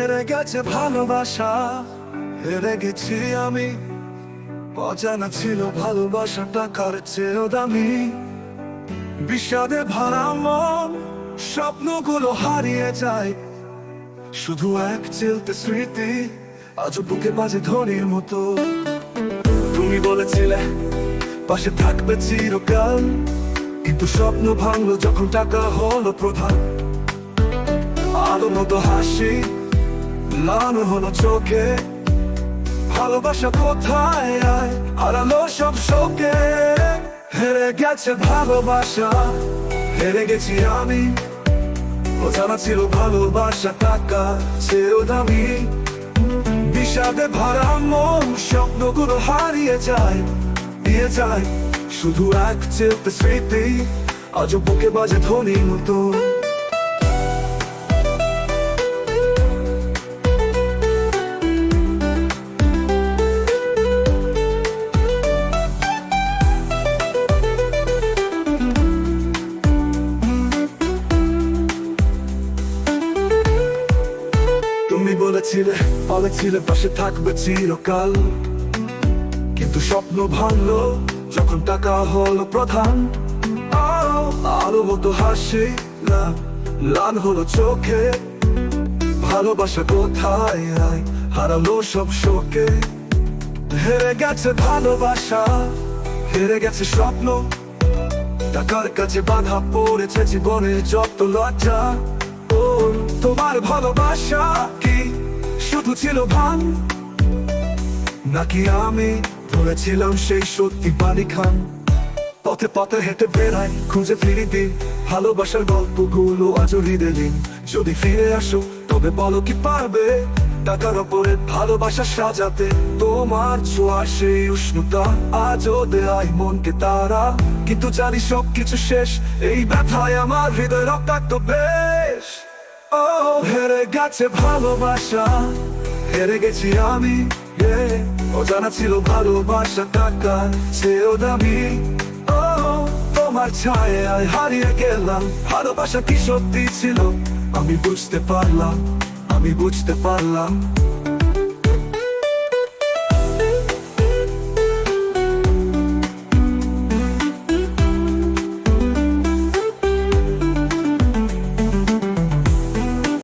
হেরে গেছে ভালোবাসা হেরে গেছি আমি। অজানা ছিল ভালোবাসা টাকার চেয়েও দামি। বিষাদে ভরা মন, স্বপ্নগুলো হারিয়ে যায়। শুধু এক চিলতে স্মৃতি আজ বুকে বাজে ধনির মতো। তুমি বলেছিলে, পাশে থাকবে চিরকাল। কিন্তু স্বপ্ন ভাঙলো যখন টাকা হলো প্রধান। আলো মতো হাসি লানো হলো চোখে, ভালোবাসা কোথায় আয়? সব শোকে। হেরে গেছে ভালোবাসা, হেরে গেছি আমি। ও জানা ছিল ভালোবাসা টাকা সেও দামি। বিষাদে ভরা মন, স্বপ্নগুলো হারিয়ে যায়, দিয়ে যায়। শুধু এক চেপে স্মৃতি আজ বুকে বাজে ধ্বনির মতো। বলেছিলে বলেছিলে পাশে থাকবে চিরকাল। কিন্তু স্বপ্ন ভাঙলো, যখন টাকা হলো প্রধান। আলো মতো হাসি লাল হলো চোখে। ভালোবাসা কোথায় হারালো সব শোকে। হেরে গেছে ভালোবাসা, হেরে গেছে স্বপ্ন। টাকার কাছে বাধা পড়েছে জীবনে যত লজ্জা। তোমার ভালোবাসা কি? শুধু ছিল ভান। নাকি আমি ধরেছিলাম সেই সত্যি পানি খান? পথে পথে হেঁটে বেড়াই, খুঁজে ফিরি দিন ভালোবাসার গল্পগুলো আজও হৃদয় দিন যদি ফিরে আসো, তবে বলো কি পারবে? টাকার ওপরে ভালোবাসা সাজাতে তোমার ছোঁয়া, সেই উষ্ণতা আজও দেয় মনকে তারা। কিন্তু জানি সব কিছু শেষ, এই ব্যথায় আমার হৃদয় রক্তাক্ত বেশ। ও হেরে গেছে ভালোবাসা, হেরে গেছি আমি. ও জানা ছিল ভালোবাসা টাকা, সেও দামি। ও তোমার ছায়ায় হারিয়ে গেলাম। ভালোবাসা কি সত্যি ছিল? আমি বুঝতে পারলাম, আমি বুঝতে পারলাম।